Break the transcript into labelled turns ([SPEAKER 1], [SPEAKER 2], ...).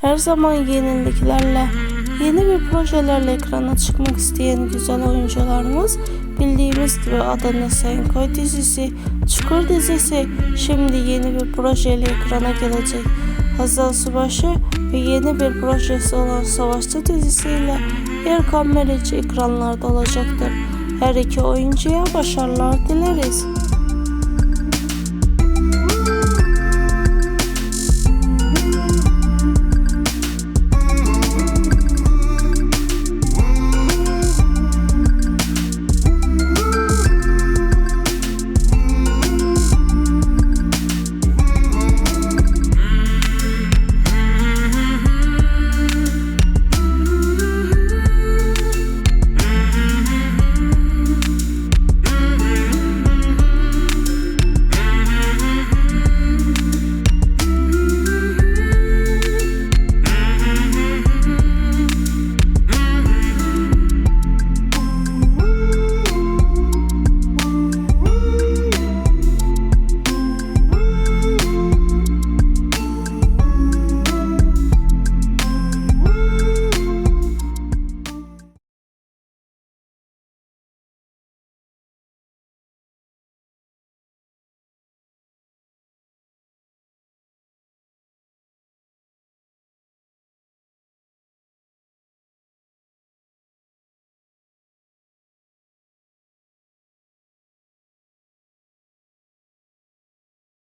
[SPEAKER 1] Her zaman yeniliklerle, yeni bir projelerle ekrana çıkmak isteyen güzel oyuncularımız bildiğimiz gibi Adana Senkoy dizisi, Çukur dizisi şimdi yeni bir projeyle ekrana gelecek. Hazal Subaşı ve yeni bir projesi olan Savaşçı dizisiyle Erkan Meriç ekranlarda olacaktır. Her iki oyuncuya başarılar dileriz.